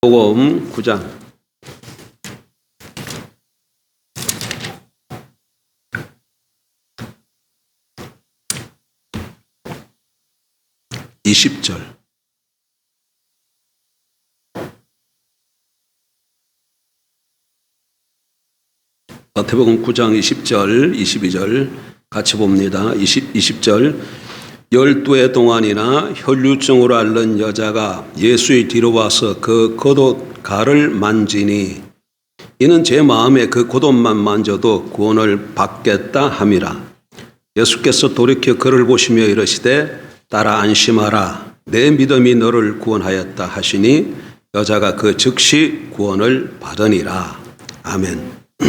복음 9장. 이십 절. 마태복음 9장 20절, 22절 같이 봅니다. 20, 20절 열두 해 동안이나 혈류증으로 앓는 여자가 예수의 뒤로 와서 그 겉옷 가를 만지니 이는 제 마음에 그 겉옷만 만져도 구원을 받겠다 함이라. 예수께서 돌이켜 그를 보시며 이르시되 따라 안심하라 내 믿음이 너를 구원하였다 하시니 여자가 그 즉시 구원을 받으니라. 아멘.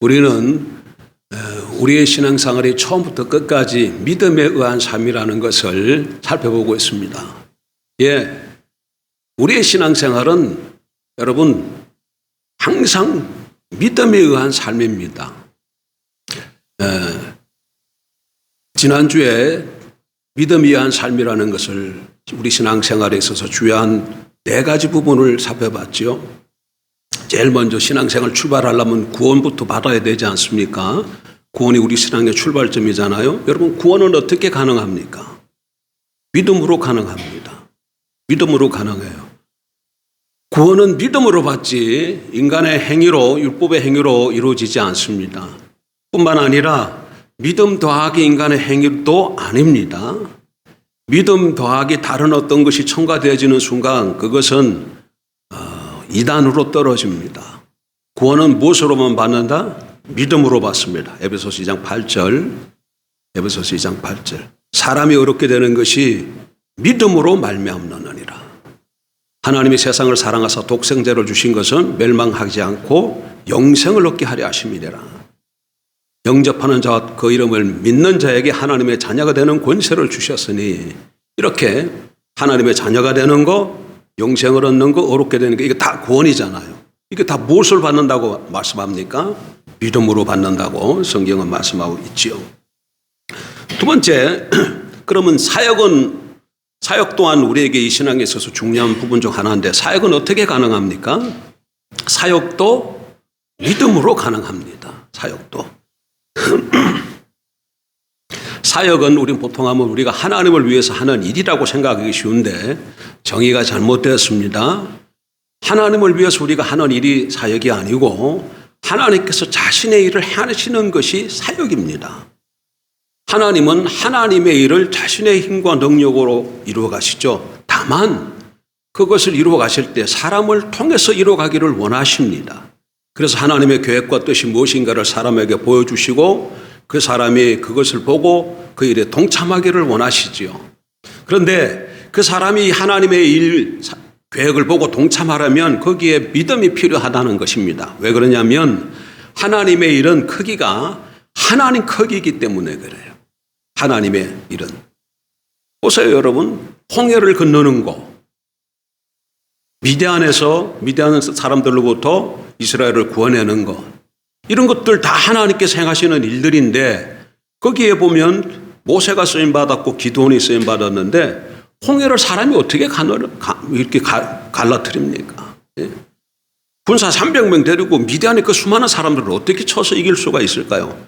우리는 우리의 신앙생활이 처음부터 끝까지 믿음에 의한 삶이라는 것을 살펴보고 있습니다. 예. 우리의 신앙생활은 여러분 항상 믿음에 의한 삶입니다. 에, 지난주에 믿음에 의한 삶이라는 것을 우리 신앙생활에 있어서 중요한 네 가지 부분을 살펴봤죠. 제일 먼저 신앙생활 출발하려면 구원부터 받아야 되지 않습니까? 구원이 우리 신앙의 출발점이잖아요. 여러분, 구원은 어떻게 가능합니까? 믿음으로 가능합니다. 믿음으로 가능해요. 구원은 믿음으로 받지 인간의 행위로, 율법의 행위로 이루어지지 않습니다. 뿐만 아니라 믿음 더하기 인간의 행위도 아닙니다. 믿음 더하기 다른 어떤 것이 첨가되어지는 순간 그것은 이단으로 떨어집니다. 구원은 무엇으로만 받는다? 믿음으로 받습니다. 에베소서 2장 8절. 에베소서 2장 8절. 사람이 어렵게 되는 것이 믿음으로 말미암느니라. 하나님이 세상을 사랑하사 독생자를 주신 것은 멸망하지 않고 영생을 얻게 하려 하심이니라. 영접하는 자와 그 이름을 믿는 자에게 하나님의 자녀가 되는 권세를 주셨으니 이렇게 하나님의 자녀가 되는 거 영생을 얻는 거, 어렵게 되는 게 이게 다 구원이잖아요. 이게 다 무엇을 받는다고 말씀합니까? 믿음으로 받는다고 성경은 말씀하고 있지요. 두 번째, 그러면 사역은 사역 또한 우리에게 이 신앙에 있어서 중요한 부분 중 하나인데 사역은 어떻게 가능합니까? 사역도 믿음으로 가능합니다. 사역도. 사역은 우리 보통 하면 우리가 하나님을 위해서 하는 일이라고 생각하기 쉬운데 정의가 잘못되었습니다. 하나님을 위해서 우리가 하는 일이 사역이 아니고 하나님께서 자신의 일을 하시는 것이 사역입니다. 하나님은 하나님의 일을 자신의 힘과 능력으로 이루어 가시죠. 다만 그것을 이루어 가실 때 사람을 통해서 이루어 가기를 원하십니다. 그래서 하나님의 계획과 뜻이 무엇인가를 사람에게 보여주시고 그 사람이 그것을 보고 그 일에 동참하기를 원하시지요. 그런데 그 사람이 하나님의 일 계획을 보고 동참하려면 거기에 믿음이 필요하다는 것입니다. 왜 그러냐면 하나님의 일은 크기가 하나님 크기이기 때문에 그래요. 하나님의 일은. 보세요, 여러분. 홍해를 건너는 거. 미디안에서 미디안 사람들로부터 이스라엘을 구원하는 것. 이런 것들 다 하나님께서 행하시는 일들인데 거기에 보면 모세가 쓰임 받았고 기도원이 쓰임 받았는데 홍해를 사람이 어떻게 가늘, 이렇게 갈라뜨립니까? 예? 군사 300명 데리고 미디안의 그 수많은 사람들을 어떻게 쳐서 이길 수가 있을까요?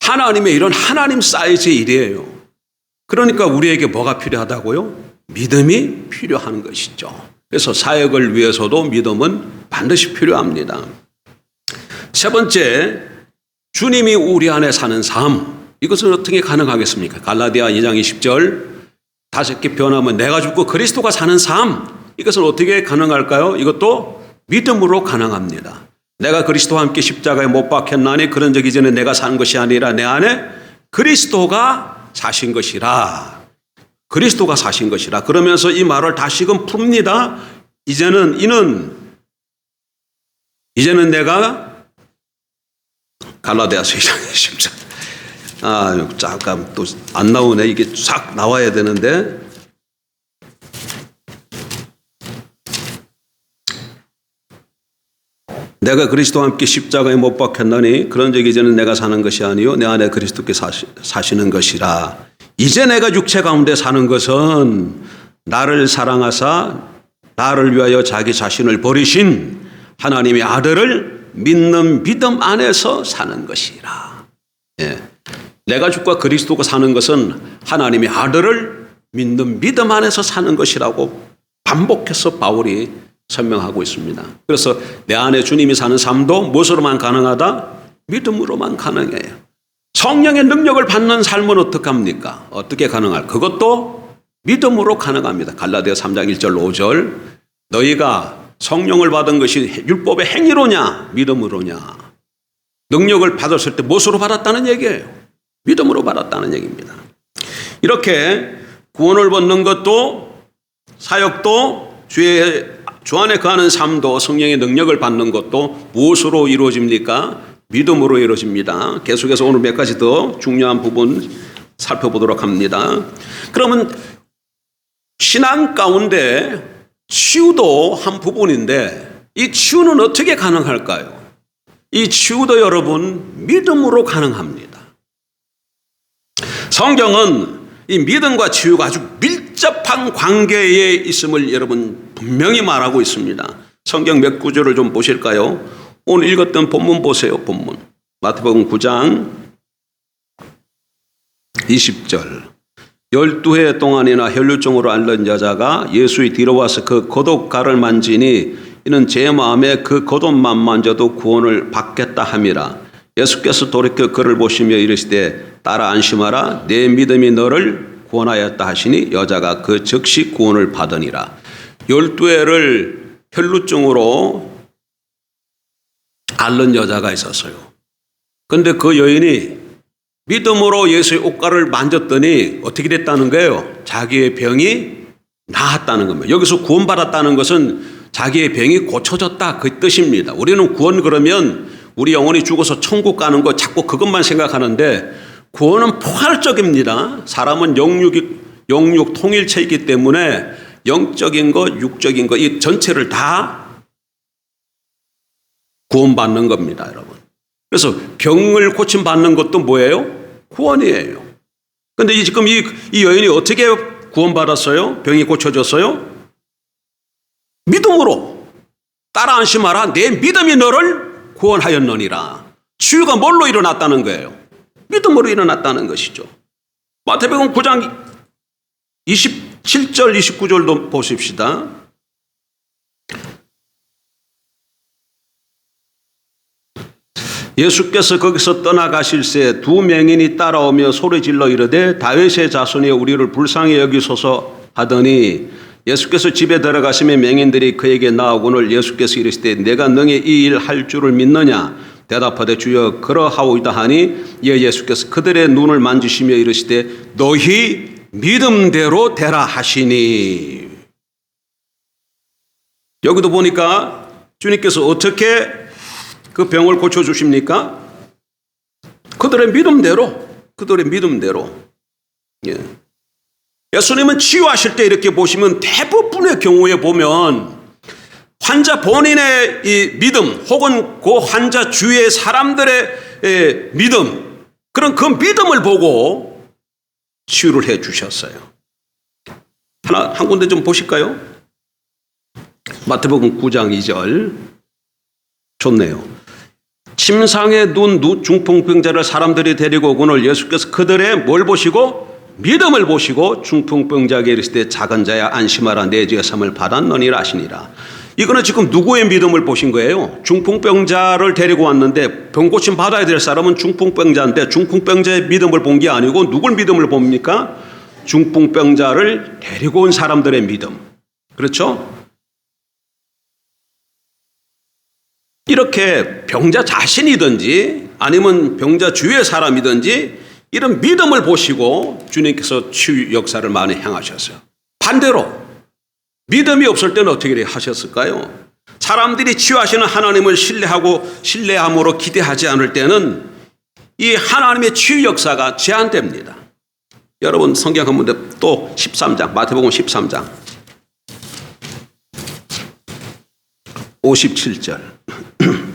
하나님의 이런 하나님 사이즈의 일이에요. 그러니까 우리에게 뭐가 필요하다고요? 믿음이 필요한 것이죠. 그래서 사역을 위해서도 믿음은 반드시 필요합니다. 세 번째, 주님이 우리 안에 사는 삶. 이것은 어떻게 가능하겠습니까? 갈라디아 2장 20절. 다섯 개 변하면 내가 죽고 그리스도가 사는 삶. 이것은 어떻게 가능할까요? 이것도 믿음으로 가능합니다. 내가 그리스도와 함께 십자가에 못 박혔나니 그런 적 이전에 내가 산 것이 아니라 내 안에 그리스도가 사신 것이라. 그리스도가 사신 것이라. 그러면서 이 말을 다시금 풉니다. 이제는 이는 이제는 내가 갈라디아서 2장 10절. 아, 잠깐 또 안 나오네. 이게 싹 나와야 되는데. 내가 그리스도와 함께 십자가에 못 박혔나니 그런 적이 이제는 내가 사는 것이 아니요 내 안에 그리스도께 사시, 사시는 것이라 이제 내가 육체 가운데 사는 것은 나를 사랑하사 나를 위하여 자기 자신을 버리신 하나님의 아들을 믿는 믿음 안에서 사는 것이라. 예. 내가 주과 그리스도가 사는 것은 하나님의 아들을 믿는 믿음 안에서 사는 것이라고 반복해서 바울이 설명하고 있습니다. 그래서 내 안에 주님이 사는 삶도 무엇으로만 가능하다? 믿음으로만 가능해요. 성령의 능력을 받는 삶은 어떻게 합니까? 어떻게 가능할? 그것도 믿음으로 가능합니다. 갈라디아 3장 1절 5절 너희가 성령을 받은 것이 율법의 행위로냐 믿음으로냐 능력을 받았을 때 무엇으로 받았다는 얘기예요. 믿음으로 받았다는 얘기입니다. 이렇게 구원을 받는 것도 사역도 주의 주 안에 거하는 삶도 성령의 능력을 받는 것도 무엇으로 이루어집니까? 믿음으로 이루어집니다. 계속해서 오늘 몇 가지 더 중요한 부분 살펴보도록 합니다. 그러면 신앙 가운데 치유도 한 부분인데 이 치유는 어떻게 가능할까요? 이 치유도 여러분 믿음으로 가능합니다. 성경은 이 믿음과 치유가 아주 밀접한 관계에 있음을 여러분 분명히 말하고 있습니다. 성경 몇 구절을 좀 보실까요? 오늘 읽었던 본문 보세요, 본문. 마태복음 9장 20절. 열두 해 동안이나 혈류증으로 앓는 여자가 예수의 뒤로 와서 그 겉옷가를 만지니 이는 제 마음에 그 겉옷만 만져도 구원을 받겠다 함이라. 예수께서 돌이켜 그를 보시며 이르시되 따라 안심하라 내 믿음이 너를 구원하였다 하시니 여자가 그 즉시 구원을 받으니라. 열두 해를 혈루증으로 앓는 여자가 있었어요. 근데 그 여인이 믿음으로 예수의 옷가를 만졌더니 어떻게 됐다는 거예요? 자기의 병이 나았다는 겁니다. 여기서 구원받았다는 것은 자기의 병이 고쳐졌다 그 뜻입니다. 우리는 구원 그러면 우리 영혼이 죽어서 천국 가는 거 자꾸 그것만 생각하는데 구원은 포괄적입니다. 사람은 영육이, 영육 통일체이기 때문에 영적인 것, 육적인 것, 이 전체를 다 구원받는 겁니다, 여러분. 그래서 병을 고침받는 것도 뭐예요? 구원이에요. 근데 지금 이, 이 여인이 어떻게 구원받았어요? 병이 고쳐졌어요? 믿음으로. 따라 안심하라. 내 믿음이 너를 구원하였느니라. 치유가 뭘로 일어났다는 거예요? 믿음으로 일어났다는 것이죠. 마태복음 9장 27절 29절도 보십시다. 예수께서 거기서 떠나가실새 두 맹인이 따라오며 소리질러 이르되 다윗의 자손이 우리를 불쌍히 여기소서 하더니 예수께서 집에 들어가시면 맹인들이 그에게 나오고는 예수께서 이르시되 내가 능히 이 일 할 줄을 믿느냐 대답하되 주여 그러하오이다 하니 이에 예수께서 그들의 눈을 만지시며 이르시되 너희 믿음대로 되라 하시니 여기도 보니까 주님께서 어떻게 그 병을 고쳐 주십니까? 그들의 믿음대로 그들의 믿음대로 예. 예수님은 치유하실 때 이렇게 보시면 대부분의 경우에 보면 환자 본인의 이 믿음 혹은 그 환자 주위의 사람들의 믿음 그런 그 믿음을 보고 치유를 해 주셨어요. 하나 한 군데 좀 보실까요? 마태복음 9장 2절 좋네요. 침상에 눈 중풍병자를 사람들이 데리고 오거늘 예수께서 그들의 뭘 보시고 믿음을 보시고 중풍병자에게 이르시되 작은 자야 안심하라 내 죄의 삶을 받았느니라 하시니라. 이거는 지금 누구의 믿음을 보신 거예요? 중풍병자를 데리고 왔는데 병고침 받아야 될 사람은 중풍병자인데 중풍병자의 믿음을 본 게 아니고 누굴 믿음을 봅니까? 중풍병자를 데리고 온 사람들의 믿음. 그렇죠? 이렇게 병자 자신이든지 아니면 병자 주위의 사람이든지 이런 믿음을 보시고 주님께서 치유 역사를 많이 행하셨어요. 반대로 믿음이 없을 때는 어떻게 하셨을까요? 사람들이 치유하시는 하나님을 신뢰하고 신뢰함으로 기대하지 않을 때는 이 하나님의 치유 역사가 제한됩니다. 여러분 성경 한번 또 13장 마태복음 13장 57절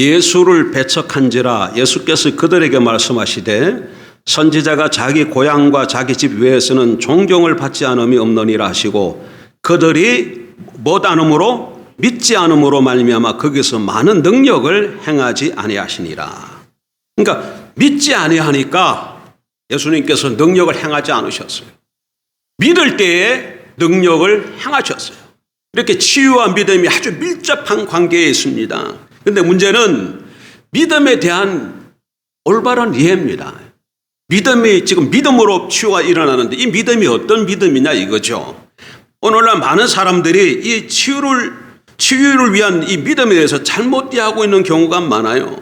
예수를 배척한지라 예수께서 그들에게 말씀하시되 선지자가 자기 고향과 자기 집 외에서는 존경을 받지 않음이 없느니라 하시고 그들이 못안음으로 믿지 않음으로 말미암아 거기서 많은 능력을 행하지 아니하시니라. 그러니까 믿지 아니하니까 예수님께서 능력을 행하지 않으셨어요. 믿을 때에 능력을 행하셨어요. 이렇게 치유와 믿음이 아주 밀접한 관계에 있습니다. 근데 문제는 믿음에 대한 올바른 이해입니다. 믿음이 지금 믿음으로 치유가 일어나는데 이 믿음이 어떤 믿음이냐 이거죠. 오늘날 많은 사람들이 이 치유를 치유를 위한 이 믿음에 대해서 잘못 이해하고 있는 경우가 많아요.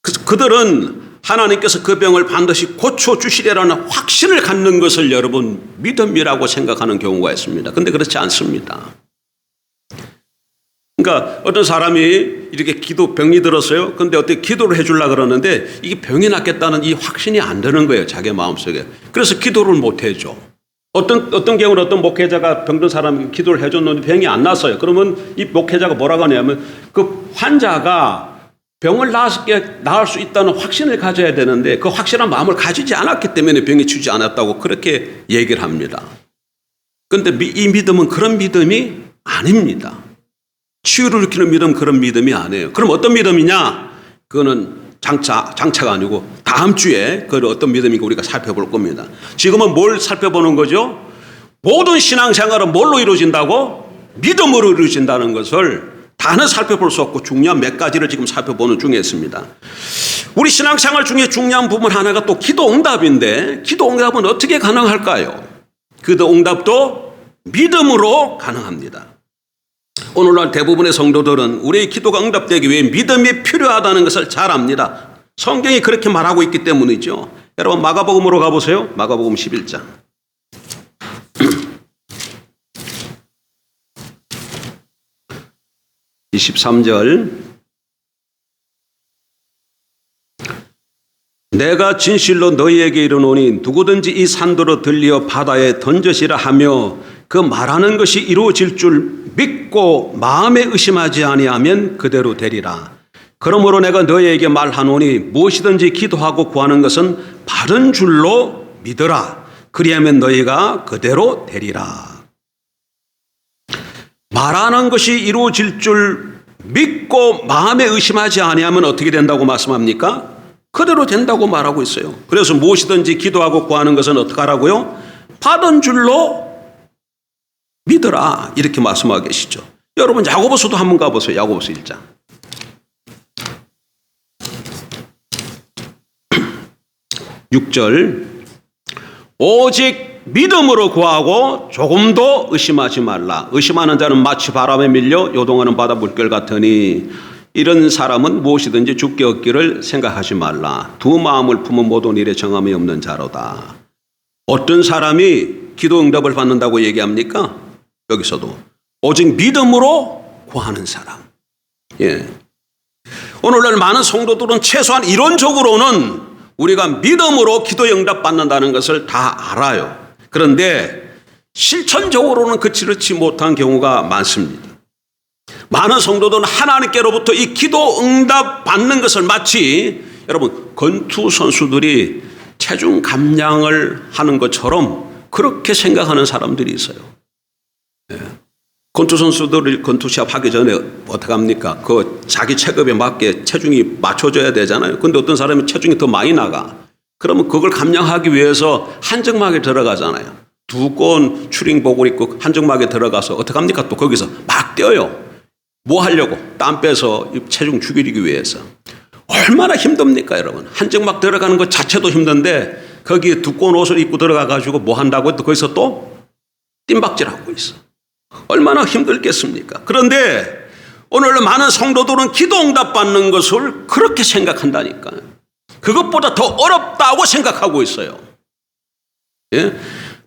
그- 그들은 하나님께서 그 병을 반드시 고쳐 주시리라는 확신을 갖는 것을 여러분 믿음이라고 생각하는 경우가 있습니다. 근데 그렇지 않습니다. 그러니까 어떤 사람이 이렇게 기도 병이 들었어요. 근데 어떻게 기도를 해주려 그러는데 이게 병이 낫겠다는 이 확신이 안 드는 거예요. 자기 마음속에. 그래서 기도를 못 해줘. 어떤 어떤 경우는 어떤 목회자가 병든 사람이 기도를 해줬는데 병이 안 났어요. 그러면 이 목회자가 뭐라고 하냐면 그 환자가 병을 나았게 나을 수 있다는 확신을 가져야 되는데 그 확실한 마음을 가지지 않았기 때문에 병이 주지 않았다고 그렇게 얘기를 합니다. 미- 이 믿음은 그런 믿음이 아닙니다. 치유를 일으키는 믿음 그런 믿음이 아니에요. 그럼 어떤 믿음이냐? 그거는 장차 장차가 아니고 다음 주에 그 어떤 믿음인가 우리가 살펴볼 겁니다. 지금은 뭘 살펴보는 거죠? 모든 신앙생활은 뭘로 이루어진다고? 믿음으로 이루어진다는 것을 다는 살펴볼 수 없고 중요한 몇 가지를 지금 살펴보는 중에 있습니다. 우리 신앙생활 중에 중요한 부분 하나가 또 기도 응답인데 기도 응답은 어떻게 가능할까요? 기도 응답도 믿음으로 가능합니다. 오늘날 대부분의 성도들은 우리의 기도가 응답되기 위해 믿음이 필요하다는 것을 잘 압니다. 성경이 그렇게 말하고 있기 때문이죠. 여러분 마가복음으로 가보세요. 마가복음 11장. 23절 내가 진실로 너희에게 이르노니 누구든지 이 산도로 들려 바다에 던져시라 하며 그 말하는 것이 이루어질 줄 믿고 마음에 의심하지 아니하면 그대로 되리라. 그러므로 내가 너희에게 말하노니 무엇이든지 기도하고 구하는 것은 바른 줄로 믿어라. 그리하면 너희가 그대로 되리라. 말하는 것이 이루어질 줄 믿고 마음에 의심하지 아니하면 어떻게 된다고 말씀합니까? 그대로 된다고 말하고 있어요. 그래서 무엇이든지 기도하고 구하는 것은 어떻게 하라고요? 받은 줄로 믿어라. 이렇게 말씀하고 계시죠. 여러분 야고보서도 한번 가보세요. 야고보서 1장. 육절 오직 믿음으로 구하고 조금도 의심하지 말라. 의심하는 자는 마치 바람에 밀려 요동하는 바다 물결 같으니 이런 사람은 무엇이든지 죽게 얻기를 생각하지 말라. 두 마음을 품은 모든 일에 정함이 없는 자로다. 어떤 사람이 기도 응답을 받는다고 얘기합니까? 여기서도 오직 믿음으로 구하는 사람. 예. 오늘날 많은 성도들은 최소한 이론적으로는 우리가 믿음으로 기도 응답 받는다는 것을 다 알아요. 그런데 실천적으로는 그치르지 못한 경우가 많습니다. 많은 성도들은 하나님께로부터 이 기도 응답 받는 것을 마치 여러분 권투 선수들이 체중 감량을 하는 것처럼 그렇게 생각하는 사람들이 있어요. 예. 권투 선수들이 권투 시합 하기 전에 어떻게 합니까? 그 자기 체급에 맞게 체중이 맞춰져야 되잖아요. 근데 어떤 사람이 체중이 더 많이 나가. 그러면 그걸 감량하기 위해서 한정막에 들어가잖아요. 두꺼운 추링복을 입고 한정막에 들어가서 어떻게 합니까? 또 거기서 막 뛰어요. 뭐 하려고? 땀 빼서 이 체중 죽이기 위해서. 얼마나 힘듭니까, 여러분? 한정막 들어가는 것 자체도 힘든데 거기에 두꺼운 옷을 입고 들어가 가지고 뭐 한다고 또 거기서 또 뜀박질하고 있어. 얼마나 힘들겠습니까? 그런데 오늘 많은 성도들은 기도 응답 받는 것을 그렇게 생각한다니까요. 그것보다 더 어렵다고 생각하고 있어요. 예?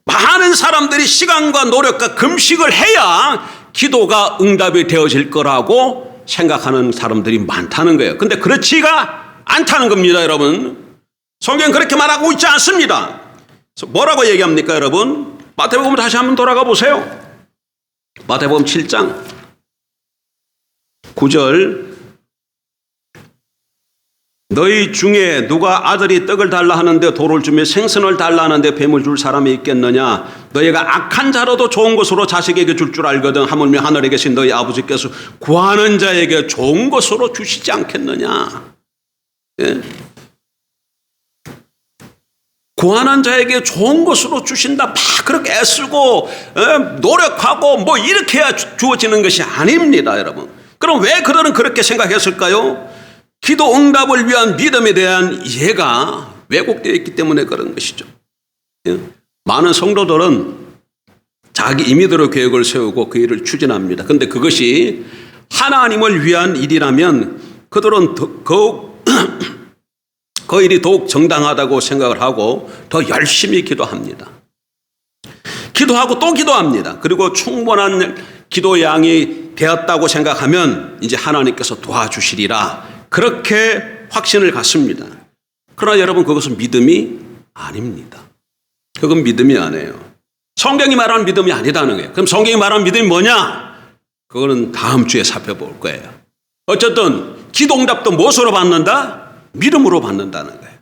많은 사람들이 시간과 노력과 금식을 해야 기도가 응답이 되어질 거라고 생각하는 사람들이 많다는 거예요. 근데 그렇지가 않다는 겁니다, 여러분. 성경 그렇게 말하고 있지 않습니다. 뭐라고 얘기합니까, 여러분? 마태복음 다시 한번 돌아가 보세요. 마태복음 7장 9절. 너희 중에 누가 아들이 떡을 달라 하는데 돌을 주며 생선을 달라 하는데 뱀을 줄 사람이 있겠느냐? 너희가 악한 자로도 좋은 것으로 자식에게 줄줄 알거든 하물며 하늘에 계신 너희 아버지께서 구하는 자에게 좋은 것으로 주시지 않겠느냐? 예? 구하는 자에게 좋은 것으로 주신다. 막 그렇게 애쓰고 에, 노력하고 뭐 이렇게 해야 주- 주어지는 것이 아닙니다, 여러분. 그럼 왜 그들은 그렇게 생각했을까요? 기도 응답을 위한 믿음에 대한 이해가 왜곡되어 있기 때문에 그런 것이죠. 예? 많은 성도들은 자기 임의대로 계획을 세우고 그 일을 추진합니다. 근데 그것이 하나님을 위한 일이라면 그들은 더- 더욱 그 일이 더욱 정당하다고 생각을 하고 더 열심히 기도합니다. 기도하고 또 기도합니다. 그리고 충분한 기도 양이 되었다고 생각하면 이제 하나님께서 도와주시리라. 그렇게 확신을 갖습니다. 그러나 여러분 그것은 믿음이 아닙니다. 그건 믿음이 아니에요. 성경이 말하는 믿음이 아니다는 거예요. 그럼 성경이 말하는 믿음이 뭐냐? 그거는 다음 주에 살펴볼 거예요. 어쨌든 기도 응답도 무엇으로 받는다? 믿음으로 받는다는 거예요.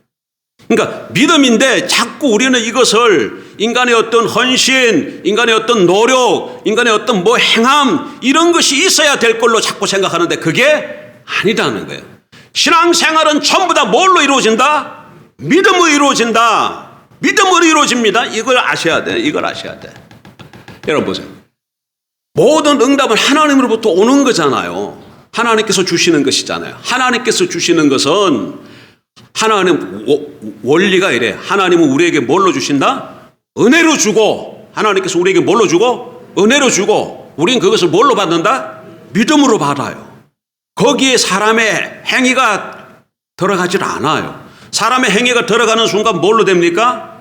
그러니까 믿음인데 자꾸 우리는 이것을 인간의 어떤 헌신, 인간의 어떤 노력, 인간의 어떤 뭐 행함 이런 것이 있어야 될 걸로 자꾸 생각하는데 그게 아니다는 거예요. 신앙생활은 전부 다 뭘로 이루어진다? 믿음으로 이루어진다. 믿음으로 이루어집니다. 이걸 아셔야 돼. 이걸 아셔야 돼. 여러분 보세요. 모든 응답은 하나님으로부터 오는 거잖아요. 하나님께서 주시는 것이잖아요. 하나님께서 주시는 것은 하나님 워- 원리가 이래. 하나님은 우리에게 뭘로 주신다? 은혜로 주고 하나님께서 우리에게 뭘로 주고 은혜로 주고 우리는 그것을 뭘로 받는다? 믿음으로 받아요. 거기에 사람의 행위가 들어가질 않아요. 사람의 행위가 들어가는 순간 뭘로 됩니까?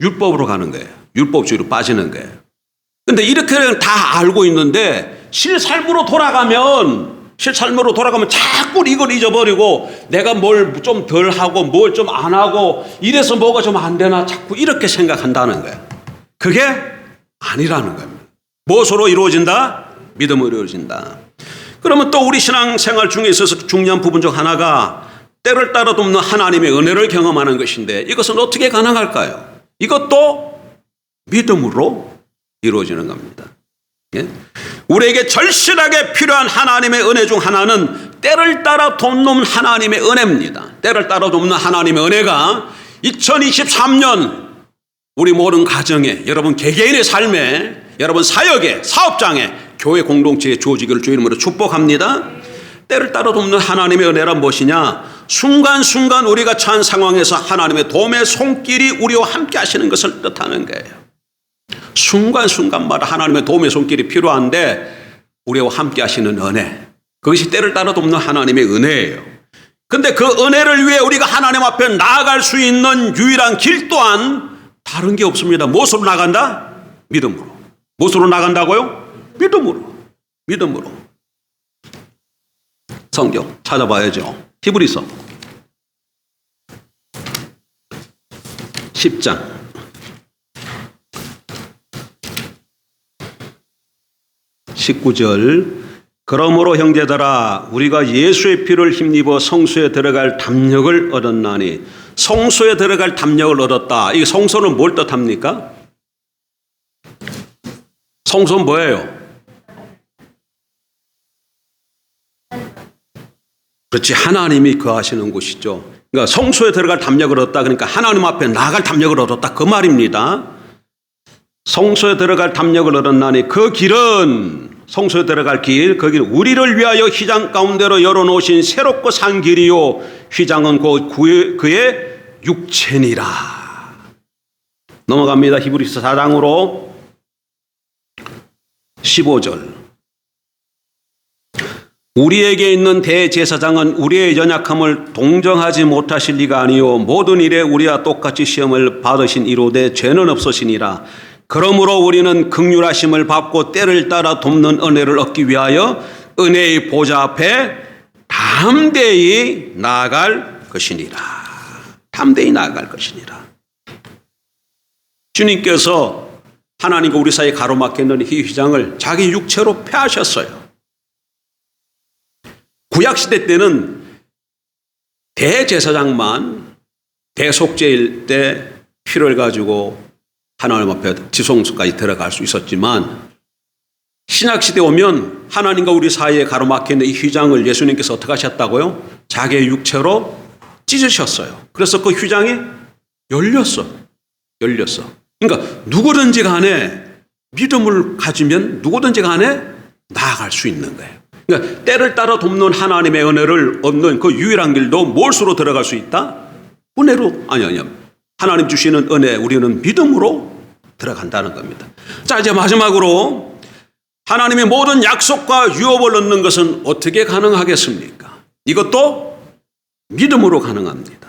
율법으로 가는 거예요. 율법주의로 빠지는 거예요. 근데 이렇게 다 알고 있는데 실삶으로 돌아가면 실 삶으로 돌아가면 자꾸 이걸 잊어버리고 내가 뭘 좀 덜 하고 뭘 좀 안 하고 이래서 뭐가 좀 안 되나 자꾸 이렇게 생각한다는 거예요. 그게 아니라는 겁니다. 무엇으로 이루어진다? 믿음으로 이루어진다. 그러면 또 우리 신앙생활 중에 있어서 중요한 부분 중 하나가 때를 따라 돕는 하나님의 은혜를 경험하는 것인데 이것은 어떻게 가능할까요? 이것도 믿음으로 이루어지는 겁니다. 예? 우리에게 절실하게 필요한 하나님의 은혜 중 하나는 때를 따라 돕는 하나님의 은혜입니다. 때를 따라 돕는 하나님의 은혜가 2023년 우리 모든 가정에 여러분 개개인의 삶에 여러분 사역에 사업장에 교회 공동체에 주어지기를 주의 이름으로 축복합니다. 때를 따라 돕는 하나님의 은혜란 무엇이냐? 순간순간 우리가 처한 상황에서 하나님의 도움의 손길이 우리와 함께 하시는 것을 뜻하는 거예요. 순간순간마다 하나님의 도움의 손길이 필요한데 우리와 함께 하시는 은혜. 그것이 때를 따라 돕는 하나님의 은혜예요. 근데 그 은혜를 위해 우리가 하나님 앞에 나아갈 수 있는 유일한 길 또한 다른 게 없습니다. 무엇으로 나간다? 믿음으로. 무엇으로 나간다고요? 믿음으로. 믿음으로. 성경 찾아봐야죠. 히브리서 10장 19절 그러므로 형제들아 우리가 예수의 피를 힘입어 성소에 들어갈 담력을 얻었나니 성소에 들어갈 담력을 얻었다. 이 성소는 뭘 뜻합니까? 성소는 뭐예요? 그렇지 하나님이 거하시는 곳이죠. 그러니까 성소에 들어갈 담력을 얻었다. 그러니까 하나님 앞에 나갈 담력을 얻었다. 그 말입니다. 성소에 들어갈 담력을 얻었나니 그 길은 성소에 들어갈 길, 거기는 우리를 위하여 휘장 가운데로 열어놓으신 새롭고 산 길이요. 휘장은 곧 그의, 그의 육체니라. 넘어갑니다. 히브리서 4장으로 15절. 우리에게 있는 대제사장은 우리의 연약함을 동정하지 못하실 리가 아니요 모든 일에 우리와 똑같이 시험을 받으신 이로되 죄는 없으시니라 그러므로 우리는 극률하심을 받고 때를 따라 돕는 은혜를 얻기 위하여 은혜의 보좌 앞에 담대히 나아갈 것이니라. 담대히 나아갈 것이니라. 주님께서 하나님과 우리 사이에 가로막혀 있는 이 휘장을 자기 육체로 폐하셨어요. 구약 시대 때는 대제사장만 대속제일 때 피를 가지고 하나님 앞에 지성소까지 들어갈 수 있었지만 신약 시대 오면 하나님과 우리 사이에 가로막혀 있는 이 휘장을 예수님께서 어떻게 하셨다고요? 자기의 육체로 찢으셨어요. 그래서 그 휘장이 열렸어. 열렸어. 그러니까 누구든지 간에 믿음을 가지면 누구든지 간에 나아갈 수 있는 거예요. 그러니까 때를 따라 돕는 하나님의 은혜를 얻는 그 유일한 길도 무엇으로 들어갈 수 있다? 은혜로 아니 아니요. 하나님 주시는 은혜 우리는 믿음으로 들어간다는 겁니다. 자 이제 마지막으로 하나님의 모든 약속과 유업을 얻는 것은 어떻게 가능하겠습니까? 이것도 믿음으로 가능합니다.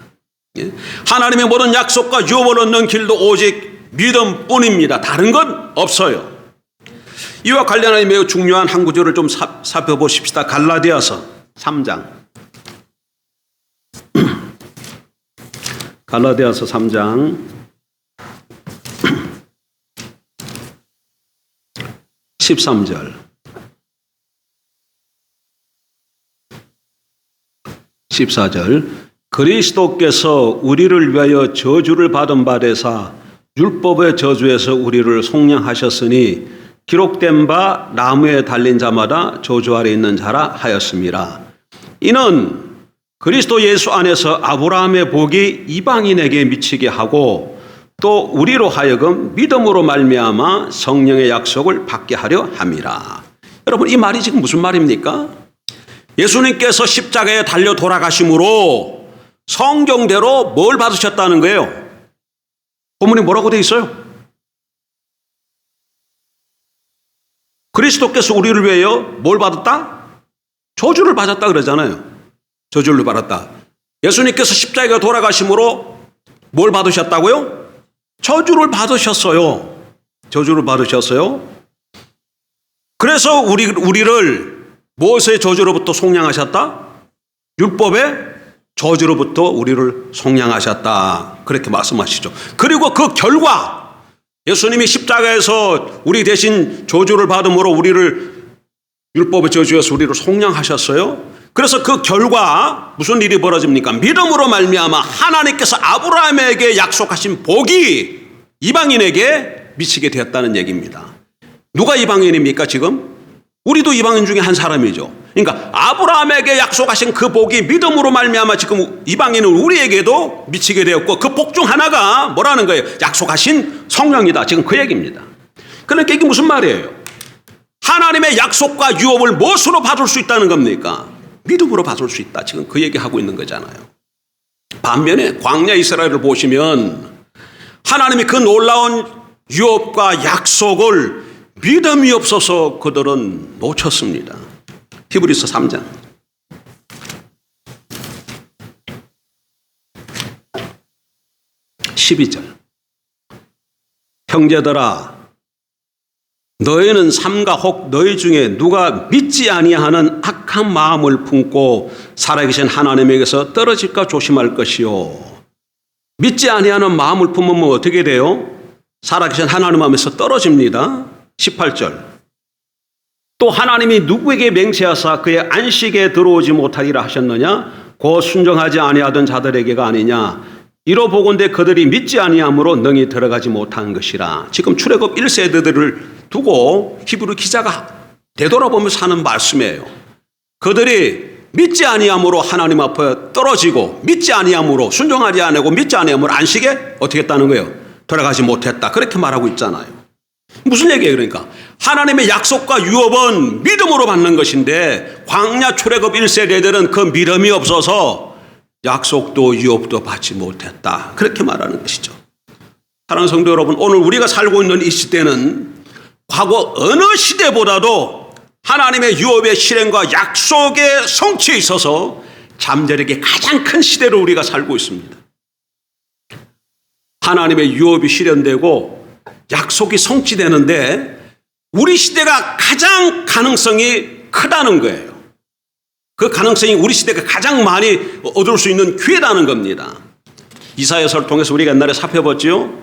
예? 하나님의 모든 약속과 유업을 얻는 길도 오직 믿음뿐입니다. 다른 건 없어요. 이와 관련한 매우 중요한 한 구절을 좀 사- 살펴보십시다. 갈라디아서 3장. 갈라디아서 3장 13절. 14절 그리스도께서 우리를 위하여 저주를 받은 바 되사 율법의 저주에서 우리를 속량하셨으니 기록된 바 나무에 달린 자마다 저주 아래 있는 자라 하였습니다. 이는 그리스도 예수 안에서 아브라함의 복이 이방인에게 미치게 하고 또 우리로 하여금 믿음으로 말미암아 성령의 약속을 받게 하려 함이라. 여러분 이 말이 지금 무슨 말입니까? 예수님께서 십자가에 달려 돌아가심으로 성경대로 뭘 받으셨다는 거예요? 본문이 뭐라고 돼 있어요? 그리스도께서 우리를 위하여 뭘 받았다? 저주를 받았다 그러잖아요. 저주를 받았다. 예수님께서 십자가에 돌아가심으로 뭘 받으셨다고요? 저주를 받으셨어요. 저주를 받으셨어요. 그래서 우리, 우리를 무엇의 저주로부터 속량하셨다? 율법의 저주로부터 우리를 속량하셨다. 그렇게 말씀하시죠. 그리고 그 결과 예수님이 십자가에서 우리 대신 저주를 받음으로 우리를 율법의 저주에서 우리를 속량하셨어요. 그래서 그 결과 무슨 일이 벌어집니까? 믿음으로 말미암아 하나님께서 아브라함에게 약속하신 복이 이방인에게 미치게 되었다는 얘기입니다. 누가 이방인입니까 지금? 우리도 이방인 중에 한 사람이죠. 그러니까 아브라함에게 약속하신 그 복이 믿음으로 말미암아 지금 이방인은 우리에게도 미치게 되었고 그 복 중 하나가 뭐라는 거예요? 약속하신 성령이다. 지금 그 얘기입니다. 그러니까 이게 무슨 말이에요? 하나님의 약속과 유업을 무엇으로 받을 수 있다는 겁니까? 믿음으로 받을 수 있다. 지금 그 얘기하고 있는 거잖아요. 반면에 광야 이스라엘을 보시면 하나님이 그 놀라운 유업과 약속을 믿음이 없어서 그들은 놓쳤습니다. 히브리서 3장. 십이절 형제들아 너희는 삼가 혹 너희 중에 누가 믿지 아니하는 악한 마음을 품고 살아계신 하나님에게서 떨어질까 조심할 것이요 믿지 아니하는 마음을 품으면 어떻게 돼요? 살아계신 하나님 앞에서 떨어집니다. 18절. 또 하나님이 누구에게 맹세하사 그의 안식에 들어오지 못하리라 하셨느냐? 곧 순종하지 아니하던 자들에게가 아니냐? 이로 보건대 그들이 믿지 아니함으로 능히 들어가지 못한 것이라. 지금 출애굽 1세대들을 두고 히브리 기자가 되돌아보면서 하는 말씀이에요. 그들이 믿지 아니함으로 하나님 앞에 떨어지고 믿지 아니함으로 순종하지 아니하고 믿지 아니함으로 안식에 어떻게 했다는 거예요? 들어가지 못했다. 그렇게 말하고 있잖아요. 무슨 얘기예요, 그러니까? 하나님의 약속과 유업은 믿음으로 받는 것인데 광야 출애굽 1세대들은 그 믿음이 없어서 약속도 유업도 받지 못했다. 그렇게 말하는 것이죠. 사랑하는 성도 여러분, 오늘 우리가 살고 있는 이 시대는 과거 어느 시대보다도 하나님의 유업의 실행과 약속의 성취에 있어서 잠재력이 가장 큰 시대로 우리가 살고 있습니다. 하나님의 유업이 실현되고 약속이 성취되는데 우리 시대가 가장 가능성이 크다는 거예요. 그 가능성이 우리 시대가 가장 많이 얻을 수 있는 기회라는 겁니다. 이사야서를 통해서 우리가 옛날에 살펴봤죠.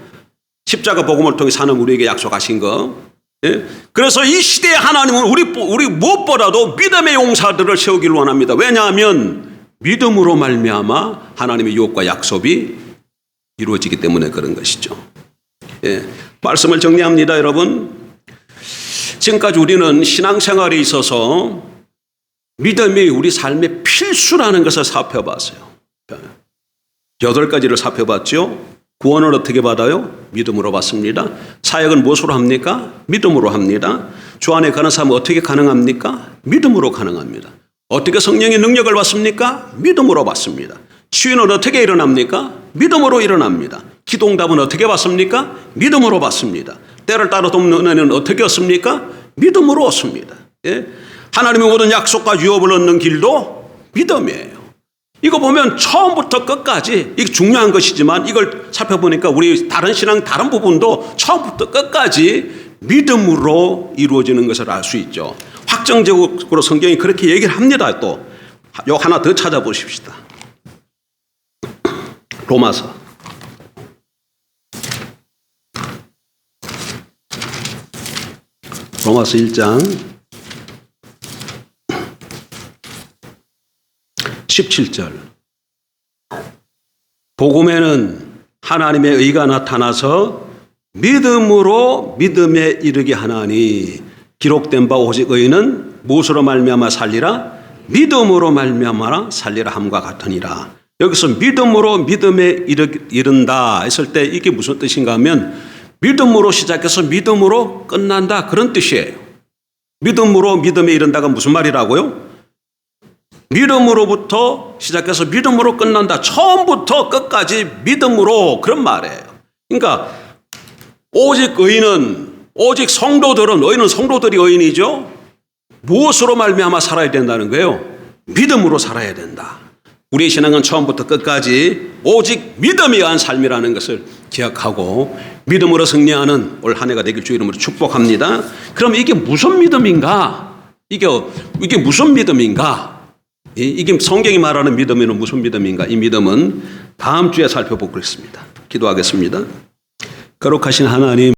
십자가 복음을 통해 사는 우리에게 약속하신 거. 예? 그래서 이 시대의 하나님은 우리 우리 무엇보다도 믿음의 용사들을 세우기를 원합니다. 왜냐하면 믿음으로 말미암아 하나님의 유혹과 약속이 이루어지기 때문에 그런 것이죠. 예, 말씀을 정리합니다, 여러분. 지금까지 우리는 신앙생활에 있어서 믿음이 우리 삶의 필수라는 것을 살펴봤어요. 여덟 가지를 살펴봤죠. 구원을 어떻게 받아요? 믿음으로 받습니다. 사역은 무엇으로 합니까? 믿음으로 합니다. 주 안에 가는 삶은 어떻게 가능합니까? 믿음으로 가능합니다. 어떻게 성령의 능력을 받습니까? 믿음으로 받습니다. 치유는 어떻게 일어납니까? 믿음으로 일어납니다. 기도응답은 어떻게 받습니까? 믿음으로 받습니다. 때를 따라 돕는 은혜는 어떻게 얻습니까? 믿음으로 얻습니다. 예? 하나님의 모든 약속과 유업을 얻는 길도 믿음이에요. 이거 보면 처음부터 끝까지 이게 중요한 것이지만 이걸 살펴보니까 우리 다른 신앙 다른 부분도 처음부터 끝까지 믿음으로 이루어지는 것을 알 수 있죠. 확정적으로 성경이 그렇게 얘기를 합니다. 또 요 하나 더 찾아보십시다. 로마서 로마서 1장 17절. 복음에는 하나님의 의가 나타나서 믿음으로 믿음에 이르게 하나니 기록된 바 오직 의는 무엇으로 말미암아 살리라? 믿음으로 말미암아 살리라 함과 같으니라. 여기서 믿음으로 믿음에 이른다 했을 때 이게 무슨 뜻인가 하면 믿음으로 시작해서 믿음으로 끝난다 그런 뜻이에요. 믿음으로 믿음에 이른다가 무슨 말이라고요? 믿음으로부터 시작해서 믿음으로 끝난다. 처음부터 끝까지 믿음으로 그런 말이에요. 그러니까 오직 의인은 오직 성도들은 의인은 성도들이 의인이죠. 무엇으로 말미암아 살아야 된다는 거예요? 믿음으로 살아야 된다. 우리의 신앙은 처음부터 끝까지 오직 믿음에 의한 삶이라는 것을 기억하고 믿음으로 승리하는 올 한 해가 되길 주 이름으로 축복합니다. 그럼 이게 무슨 믿음인가? 이게 이게 무슨 믿음인가? 이- 이게 성경이 말하는 믿음에는 무슨 믿음인가? 이 믿음은 다음 주에 살펴보겠습니다. 기도하겠습니다. 거룩하신 하나님.